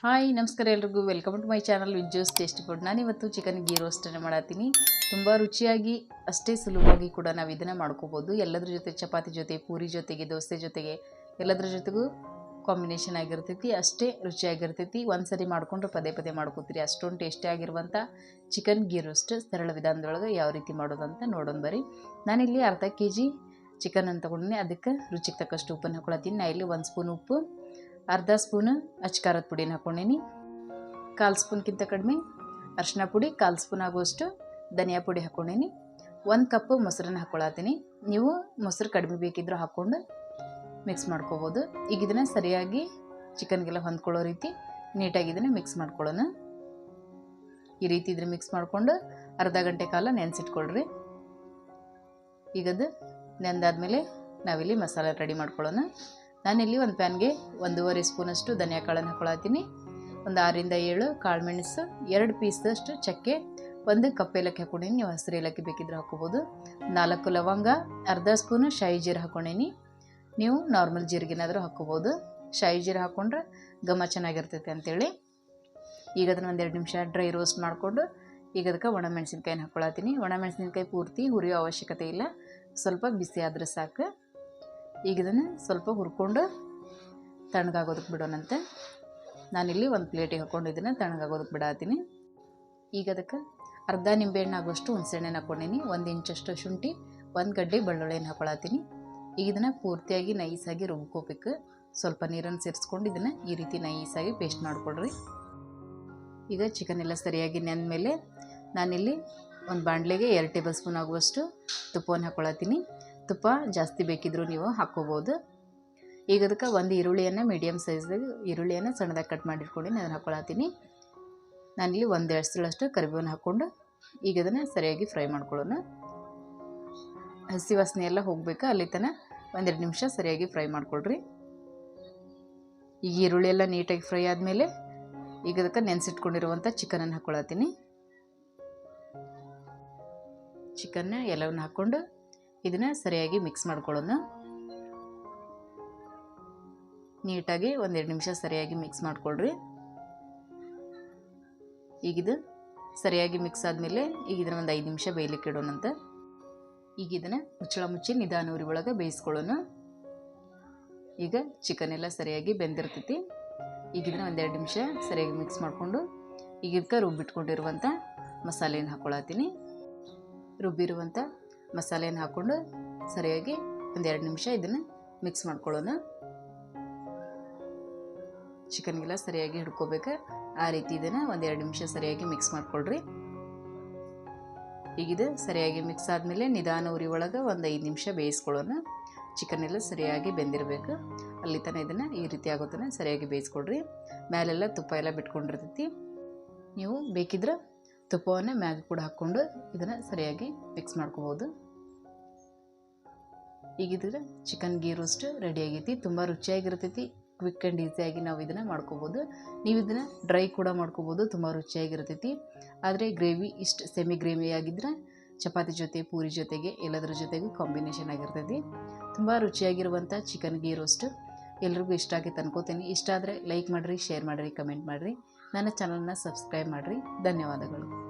Hi, ನಮಸ್ಕಾರ ಎಲ್ರಿಗೂ. Welcome to my channel Vijjo's taste food ನಾನಿವತ್ತು ಚಿಕನ್ ಗೀ ರೋಸ್ಟನ್ನು ಮಾಡತ್ತೀನಿ. ತುಂಬ ರುಚಿಯಾಗಿ, ಅಷ್ಟೇ ಸುಲಭವಾಗಿ ಕೂಡ ನಾವು ಇದನ್ನು ಮಾಡ್ಕೋಬೋದು. ಎಲ್ಲದ್ರ ಜೊತೆ ಚಪಾತಿ ಜೊತೆ, ಪೂರಿ ಜೊತೆಗೆ, ದೋಸೆ ಜೊತೆಗೆ, ಎಲ್ಲದ್ರ ಜೊತೆಗೂ ಕಾಂಬಿನೇಷನ್ ಆಗಿರ್ತೈತಿ, ಅಷ್ಟೇ ರುಚಿಯಾಗಿರ್ತೈತಿ. ಒಂದು ಸರಿ ಮಾಡ್ಕೊಂಡ್ರೆ ಪದೇ ಪದೇ ಮಾಡ್ಕೋತೀರಿ. ಅಷ್ಟೊಂದು ಟೇಸ್ಟಿ ಆಗಿರುವಂಥ ಚಿಕನ್ ಗೀ ರೋಸ್ಟ್ ಸರಳ ವಿಧಾನದೊಳಗೆ ಯಾವ ರೀತಿ ಮಾಡೋದಂತ ನೋಡೋಣ ಬರ್ರಿ. ನಾನಿಲ್ಲಿ ಅರ್ಧ ಕೆ ಜಿ ಚಿಕನ್ ಅಂತ ತೊಗೊಂಡಿನಿ. ಅದಕ್ಕೆ ರುಚಿಗೆ ತಕ್ಕಷ್ಟು ಉಪ್ಪನ್ನು ಹಾಕೊಳತ್ತೀನಿ. ನಾ ಇಲ್ಲಿ ಒಂದು ಸ್ಪೂನ್ ಉಪ್ಪು. ಅರ್ಧ ಸ್ಪೂನ್ ಅಚ್ಕಾರದ ಪುಡಿನ ಹಾಕ್ಕೊಂಡೀನಿ. ಕಾಲು ಸ್ಪೂನ್ಗಿಂತ ಕಡಿಮೆ ಅರಿಶಿನ ಪುಡಿ, ಕಾಲು ಸ್ಪೂನ್ ಆಗುವಷ್ಟು ಧನಿಯಾ ಪುಡಿ ಹಾಕ್ಕೊಂಡೀನಿ. ಒಂದು ಕಪ್ ಮೊಸರನ್ನ ಹಾಕ್ಕೊಳತ್ತೀನಿ ನೀವು ಮೊಸರು ಕಡಿಮೆ ಬೇಕಿದ್ರೂ ಹಾಕ್ಕೊಂಡು ಮಿಕ್ಸ್ ಮಾಡ್ಕೋಬೋದು. ಈಗ ಇದನ್ನು ಸರಿಯಾಗಿ ಚಿಕನ್ಗೆಲ್ಲ ಹೊಂದ್ಕೊಳ್ಳೋ ರೀತಿ ನೀಟಾಗಿ ಇದನ್ನು ಮಿಕ್ಸ್ ಮಾಡ್ಕೊಳ್ಳೋಣ. ಈ ರೀತಿ ಇದನ್ನು ಮಿಕ್ಸ್ ಮಾಡಿಕೊಂಡು ಅರ್ಧ ಗಂಟೆ ಕಾಲ ನೆನೆಸಿಟ್ಕೊಳ್ರಿ. ಈಗದು ನೆಂದಾದ್ಮೇಲೆ ನಾವಿಲ್ಲಿ ಮಸಾಲೆ ರೆಡಿ ಮಾಡ್ಕೊಳ್ಳೋಣ. ನಾನಿಲ್ಲಿ ಒಂದು ಪ್ಯಾನ್ಗೆ ಒಂದೂವರೆ ಸ್ಪೂನಷ್ಟು ಧನಿಯಾ ಕಾಳನ್ನು ಹಾಕೊಳತ್ತೀನಿ ಒಂದು ಆರಿಂದ ಏಳು ಕಾಳು ಮೆಣಸು, ಎರಡು ಪೀಸ್ದಷ್ಟು ಚಕ್ಕೆ, ಒಂದು ಕಪ್ ಏಲಕ್ಕಿ ಹಾಕ್ಕೊಂಡೀನಿ. ನೀವು ಹಸಿರು ಏಲಕ್ಕಿ ಬೇಕಿದ್ರೆ ಹಾಕ್ಕೋಬೋದು. ನಾಲ್ಕು ಲವಂಗ, ಅರ್ಧ ಸ್ಪೂನು ಶಾಯಿ ಜೀರು ಹಾಕ್ಕೊಂಡೀನಿ. ನೀವು ನಾರ್ಮಲ್ ಜೀರಿಗೆನಾದರೂ ಹಾಕ್ಕೋಬೋದು. ಶಾಯಿ ಜೀರು ಹಾಕ್ಕೊಂಡ್ರೆ ಘಮ ಚೆನ್ನಾಗಿರ್ತೈತೆ ಅಂತೇಳಿ. ಈಗ ಅದನ್ನು ಒಂದೆರಡು ನಿಮಿಷ ಡ್ರೈ ರೋಸ್ಟ್ ಮಾಡಿಕೊಂಡು ಈಗ ಅದಕ್ಕೆ ಒಣ ಮೆಣಸಿನ್ಕಾಯಿನ ಹಾಕ್ಕೊಳತ್ತೀನಿ ಒಣ ಮೆಣಸಿನ್ಕಾಯಿ ಪೂರ್ತಿ ಹುರಿಯೋ ಅವಶ್ಯಕತೆ ಇಲ್ಲ. ಸ್ವಲ್ಪ ಬಿಸಿ ಆದ್ರೆ ಸಾಕು. ಈಗ ಇದನ್ನು ಸ್ವಲ್ಪ ಹುರ್ಕೊಂಡು ತಣ್ಣಗಾಗೋದಕ್ಕೆ ಬಿಡೋಣಂತೆ. ನಾನಿಲ್ಲಿ ಒಂದು ಪ್ಲೇಟಿಗೆ ಹಾಕ್ಕೊಂಡಿದ್ದೀನಿ ತಣ್ಣಗಾಗೋದಕ್ಕೆ ಬಿಡಾತೀನಿ. ಈಗ ಅದಕ್ಕೆ ಅರ್ಧ ನಿಂಬೆಹಣ್ಣು ಆಗುವಷ್ಟು ಹುಣಸೆಹಣ್ಣನ್ನು ಹಾಕ್ಕೊಂಡೀನಿ. ಒಂದು ಇಂಚಷ್ಟು ಶುಂಠಿ, ಒಂದು ಗಡ್ಡೆ ಬೆಳ್ಳುಳ್ಳಿನ ಹಾಕೊಳತ್ತೀನಿ ಈಗ ಇದನ್ನು ಪೂರ್ತಿಯಾಗಿ ನೈಸಾಗಿ ರುಬ್ಕೋಬೇಕು. ಸ್ವಲ್ಪ ನೀರನ್ನು ಸೇರಿಸ್ಕೊಂಡು ಇದನ್ನು ಈ ರೀತಿ ನೈಸಾಗಿ ಪೇಸ್ಟ್ ಮಾಡಿಕೊಡ್ರಿ. ಈಗ ಚಿಕನ್ ಎಲ್ಲ ಸರಿಯಾಗಿ ನೆಂದ ಮೇಲೆ ನಾನಿಲ್ಲಿ ಒಂದು ಬಾಣಲೆಗೆ ಎರಡು ಟೇಬಲ್ ಸ್ಪೂನ್ ಆಗುವಷ್ಟು ತುಪ್ಪವನ್ನು ಹಾಕ್ಕೊಳತ್ತೀನಿ ತುಪ್ಪ ಜಾಸ್ತಿ ಬೇಕಿದ್ದರೂ ನೀವು ಹಾಕ್ಕೋಬೋದು ಈಗ ಅದಕ್ಕೆ ಒಂದು ಈರುಳ್ಳಿಯನ್ನು ಮೀಡಿಯಮ್ ಸೈಜ್ದಾಗ ಈರುಳ್ಳಿಯನ್ನು ಸಣ್ಣದಾಗಿ ಕಟ್ ಮಾಡಿಟ್ಕೊಂಡು ನಾನು ಹಾಕ್ಕೊಳತ್ತೀನಿ ನಾನಿಲ್ಲಿ ಒಂದು ಎರಡು ಸಲಷ್ಟು ಕರಿಬೇವನ್ನು ಹಾಕ್ಕೊಂಡು ಈಗ ಅದನ್ನು ಸರಿಯಾಗಿ ಫ್ರೈ ಮಾಡ್ಕೊಳ್ಳೋಣ. ಹಸಿ ವಾಸನೆ ಎಲ್ಲ ಹೋಗಬೇಕು? ಅಲ್ಲಿ ತನಕ ಒಂದೆರಡು ನಿಮಿಷ ಸರಿಯಾಗಿ ಫ್ರೈ ಮಾಡ್ಕೊಳ್ರಿ. ಈಗ ಈರುಳ್ಳಿ ಎಲ್ಲ ನೀಟಾಗಿ ಫ್ರೈ ಆದಮೇಲೆ ಈಗ ಅದಕ್ಕೆ ನೆನೆಸಿಟ್ಕೊಂಡಿರುವಂಥ ಚಿಕನನ್ನು ಹಾಕ್ಕೊಳತ್ತೀನಿ ಚಿಕನ್ನ ಎಲ್ಲವನ್ನು ಹಾಕ್ಕೊಂಡು ಇದನ್ನು ಸರಿಯಾಗಿ ಮಿಕ್ಸ್ ಮಾಡ್ಕೊಳ್ಳೋಣ. ನೀಟಾಗಿ ಒಂದೆರಡು ನಿಮಿಷ ಸರಿಯಾಗಿ ಮಿಕ್ಸ್ ಮಾಡ್ಕೊಳ್ರಿ. ಈಗಿದು ಸರಿಯಾಗಿ ಮಿಕ್ಸ್ ಆದಮೇಲೆ ಈಗ ಇದನ್ನು ಒಂದು ಐದು ನಿಮಿಷ ಬೇಯಲಿಕ್ಕೆ ಇಡೋಣಂತ ಈಗ ಇದನ್ನು ಮುಚ್ಚಳ ಮುಚ್ಚಿ ನಿಧಾನ ಉರಿ ಒಳಗೆ ಬೇಯಿಸ್ಕೊಳ್ಳೋಣ. ಈಗ ಚಿಕನ್ ಎಲ್ಲ ಸರಿಯಾಗಿ ಬೆಂದಿರ್ತೈತಿ. ಈಗ ಇದನ್ನು ಒಂದೆರಡು ನಿಮಿಷ ಸರಿಯಾಗಿ ಮಿಕ್ಸ್ ಮಾಡಿಕೊಂಡು ಈಗ ರುಬ್ಬಿಟ್ಕೊಂಡಿರುವಂಥ ಮಸಾಲೆಯನ್ನು ಹಾಕ್ಕೊಳತ್ತೀನಿ ರುಬ್ಬಿರುವಂಥ ಮಸಾಲೆನ ಹಾಕ್ಕೊಂಡು ಸರಿಯಾಗಿ ಒಂದೆರಡು ನಿಮಿಷ ಇದನ್ನು ಮಿಕ್ಸ್ ಮಾಡ್ಕೊಳ್ಳೋಣ. ಚಿಕನ್ಗೆಲ್ಲ ಸರಿಯಾಗಿ ಹಿಡ್ಕೋಬೇಕು. ಆ ರೀತಿ ಇದನ್ನು ಒಂದೆರಡು ನಿಮಿಷ ಸರಿಯಾಗಿ ಮಿಕ್ಸ್ ಮಾಡ್ಕೊಳ್ರಿ. ಈಗಿದು ಸರಿಯಾಗಿ ಮಿಕ್ಸ್ ಆದಮೇಲೆ ನಿಧಾನ ಉರಿ ಒಳಗೆ ಒಂದು ಐದು ನಿಮಿಷ ಬೇಯಿಸ್ಕೊಳ್ಳೋಣ. ಚಿಕನ್ ಎಲ್ಲ ಸರಿಯಾಗಿ ಬೆಂದಿರಬೇಕು. ಅಲ್ಲಿ ತನಕ ಇದನ್ನು ಈ ರೀತಿ ಆಗೋ ತನಕ ಸರಿಯಾಗಿ ಬೇಯಿಸ್ಕೊಳ್ರಿ. ಮೇಲೆಲ್ಲ ತುಪ್ಪ ಎಲ್ಲ ಬಿಟ್ಕೊಂಡಿರ್ತೈತಿ. ನೀವು ಬೇಕಿದ್ರೆ ತುಪ್ಪವನ್ನು ಮ್ಯಾಗ ಕೂಡ ಹಾಕ್ಕೊಂಡು ಇದನ್ನು ಸರಿಯಾಗಿ ಮಿಕ್ಸ್ ಮಾಡ್ಕೋಬೋದು. ಈಗಿದ್ರೆ ಚಿಕನ್ ಗೀ ರೋಸ್ಟ್ ರೆಡಿ ಆಗೈತಿ. ತುಂಬ ರುಚಿಯಾಗಿರ್ತೈತಿ. ಕ್ವಿಕ್ ಆ್ಯಂಡ್ ಈಸಿಯಾಗಿ ನಾವು ಇದನ್ನು ಮಾಡ್ಕೋಬೋದು. ನೀವು ಇದನ್ನು ಡ್ರೈ ಕೂಡ ಮಾಡ್ಕೋಬೋದು. ತುಂಬ ರುಚಿಯಾಗಿರ್ತೈತಿ. ಆದರೆ ಗ್ರೇವಿ ಇಷ್ಟು ಸೆಮಿ ಗ್ರೇವಿ ಆಗಿದ್ರೆ ಚಪಾತಿ ಜೊತೆ, ಪೂರಿ ಜೊತೆಗೆ, ಎಲ್ಲದರ ಜೊತೆಗೂ ಕಾಂಬಿನೇಷನ್ ಆಗಿರ್ತೈತಿ. ತುಂಬ ರುಚಿಯಾಗಿರುವಂಥ ಚಿಕನ್ ಗೀ ರೋಸ್ಟ್ ಎಲ್ರಿಗೂ ಇಷ್ಟ ಆಗೈತೆ ಅನ್ಕೋತೀನಿ. ಇಷ್ಟ ಆದರೆ ಲೈಕ್ ಮಾಡಿರಿ ಶೇರ್ ಮಾಡಿರಿ ಕಮೆಂಟ್ ಮಾಡಿರಿ. ನನ್ನ ಚಾನಲ್ನ ಸಬ್ಸ್ಕ್ರೈಬ್ ಮಾಡಿರಿ. ಧನ್ಯವಾದಗಳು.